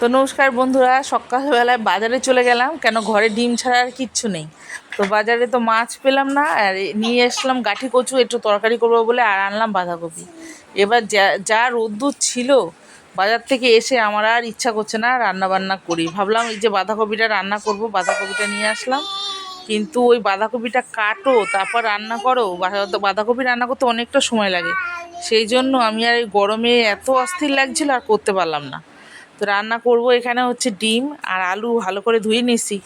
তো নমস্কার বন্ধুরা, সকালবেলায় বাজারে চলে গেলাম, কেন ঘরে ডিম ছাড়া আর কিচ্ছু নেই। তো বাজারে তো মাছ পেলাম না, আর নিয়ে আসলাম গাঠি কচু, একটু তরকারি করব বলে, আর আনলাম বাঁধাকপি। এবার যা যা রোদ্দুর ছিল, বাজার থেকে এসে আমার আর ইচ্ছা করছে না রান্না বান্না করি। ভাবলাম এই যে বাঁধাকপিটা রান্না করব, বাঁধাকপিটা নিয়ে আসলাম। কিন্তু ওই বাঁধাকপিটা কাটো, তারপর রান্না করো। বাঁধা- বাঁধাকপি রান্না করতে অনেকটা সময় লাগে। সেই জন্য আমি আর এই গরমে এত অস্থির লাগছিল আর করতে পারলাম না। রান্না করব এখানে হচ্ছে ডিম আর আলু ভালো করে ধুয়ে নিয়েছি।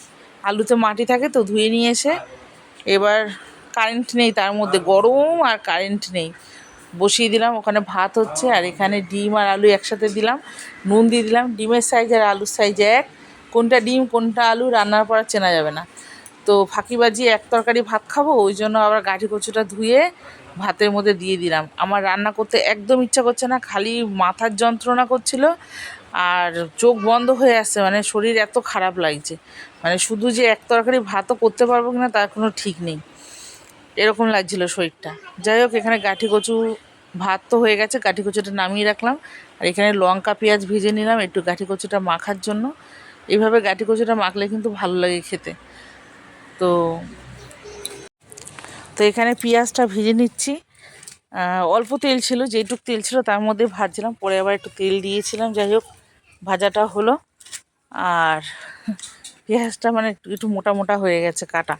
আলুতে মাটি থাকে তো ধুয়ে নিয়ে এসে এবার কারেন্ট নেই তার মধ্যে, গরম আর কারেন্ট নেই। বসিয়ে দিলাম, ওখানে ভাত হচ্ছে আর এখানে ডিম আর আলু একসাথে দিলাম, নুন দিয়ে দিলাম। ডিমের সাইজ আর আলুর সাইজ এক, কোনটা ডিম, কোনটা আলু রান্নার পর চেনা যাবে না। তো ফাঁকিবাজি এক তরকারি ভাত খাব, ওই জন্য আবার গাঠি কচুটা ধুয়ে ভাতের মধ্যে দিয়ে দিলাম। আমার রান্না করতে একদম ইচ্ছা করছে না, খালি মাথার যন্ত্রণা করছিল। আর চোখ বন্ধ হয়ে আসছে মানে শরীর এত খারাপ লাগছে। মানে শুধু যে এক তরকারি ভাতও করতে পারব কিনা তার কোনো ঠিক নেই। এরকম লাগছিল শরীরটা। যাই হোক, এখানে গাঠি কচু ভাত তো হয়ে গেছে, গাঠি কচুটা নামিয়ে রাখলাম। আর এখানে লঙ্কা, পেঁয়াজ ভেজে নিলাম, একটু গাঠি কচুটা মাখার জন্য। এইভাবে গাঠি কচুটা মাখলে কিন্তু ভালো লাগে খেতে। তো তো এখানে পেঁয়াজটা ভেজে নিচ্ছি। অল্প তেল ছিল, যেটুক তেল ছিল তার মধ্যে ভাজছিলাম, পরে আবার একটু তেল দিয়েছিলাম। যাই হোক ভাজাটা হলো। আর পেঁয়াজটা মানে একটু মোটা মোটা হয়ে গেছে কাটা।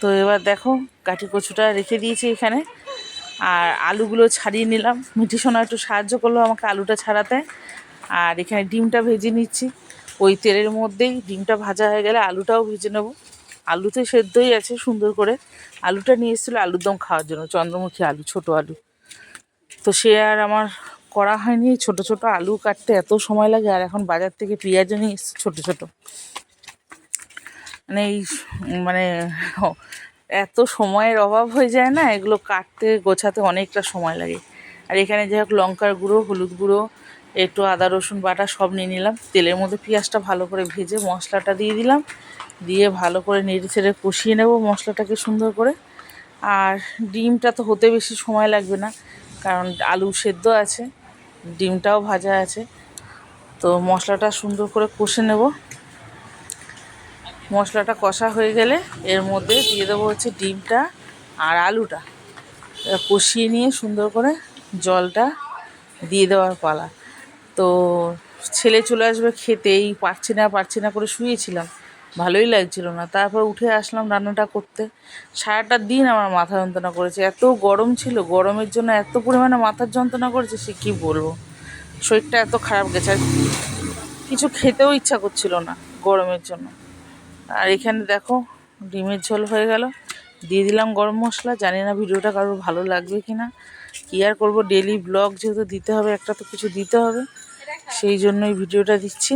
তো এবার দেখো, কাঠি কচুটা রেখে দিয়েছি এখানে। আর আলুগুলো ছাড়িয়ে নিলাম। মিঠি সোনা একটু সাহায্য করল আমাকে আলুটা ছাড়াতে। আর এখানে ডিমটা ভেজে নিচ্ছি। ওই তেলের মধ্যেই ডিমটা ভাজা হয়ে গেলে আলুটাও ভেজে নেব। আলুতে সেদ্ধই আছে সুন্দর করে। আলুটা নিয়ে এসেছিল আলুর দম খাওয়ার জন্য, চন্দ্রমুখী আলু, ছোট আলু। তো সে আর আমার করা হয়নি, ছোট ছোট আলু কাটতে এত সময় লাগে, আর এখন বাজার থেকে পেঁয়াজও নিয়ে এসছে ছোটো ছোটো। মানে এই মানে এত সময়ের অভাব হয়ে যায় না, এগুলো কাটতে গোছাতে অনেকটা সময় লাগে। আর এখানে যাই হোক, লঙ্কার গুঁড়ো, হলুদ গুঁড়ো, একটু আদা, রসুন, বাটা সব নিয়ে নিলাম। তেলের মধ্যে পেঁয়াজটা ভালো করে ভেজে মশলাটা দিয়ে দিলাম। দিয়ে ভালো করে নেড়ে ছেড়ে কষিয়ে নেব মশলাটাকে সুন্দর করে। আর ডিমটা তো হতে বেশি সময় লাগবে না, কারণ আলু সেদ্ধ আছে। ডিমটাও ভাজা আছে। তো মশলাটা সুন্দর করে কষে নেব। মশলাটা কষা হয়ে গেলে এর মধ্যে দিয়ে দেবো হচ্ছে ডিমটা আর আলুটা। কষিয়ে নিয়ে সুন্দর করে জলটা দিয়ে দেওয়ার পালা। তো ছেলে চলে আসবে খেতেই পারছি না পারছি না করে শুয়েছিলাম। ভালোই লাগছিল না। তারপর উঠে আসলাম রান্নাটা করতে। সারাটা দিন আমার মাথা যন্ত্রণা করেছে। এত গরম ছিল, গরমের জন্য এত পরিমাণে মাথার যন্ত্রণা করেছে, সে কী বলব? শরীরটা এত খারাপ গেছে। আর কিছু খেতেও ইচ্ছা করছিল না গরমের জন্য। আর এখানে দেখো, ডিমের ঝোল হয়ে গেল। দিয়ে দিলাম গরম মশলা। জানি না ভিডিওটা কারোর ভালো লাগবে কি না কী আর করব? ডেলি ব্লগ যেহেতু দিতে হবে, একটা তো কিছু দিতে হবে। সেই জন্যই ভিডিওটা দিচ্ছি।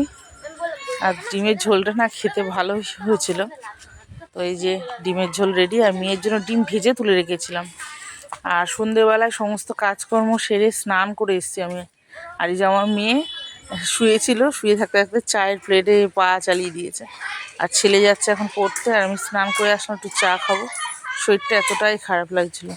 আর ডিমের ঝোলটা না খেতে ভালো হয়েছিল। তো এই যে ডিমের ঝোল রেডি আর মেয়ের জন্য ডিম ভেজে তুলে রেখেছিলাম। আর সন্ধেবেলায় সমস্ত কাজকর্ম সেরে স্নান করে এসেছি আমি। আর এই যে আমার মেয়ে শুয়েছিল, শুয়ে থাকতে থাকতে চায়ের প্লেটে পা চালিয়ে দিয়েছে। আর ছেলে যাচ্ছে এখন পড়তে, আর আমি স্নান করে আসলাম একটু চা খাব। শরীরটা এতটাই খারাপ লাগছিল।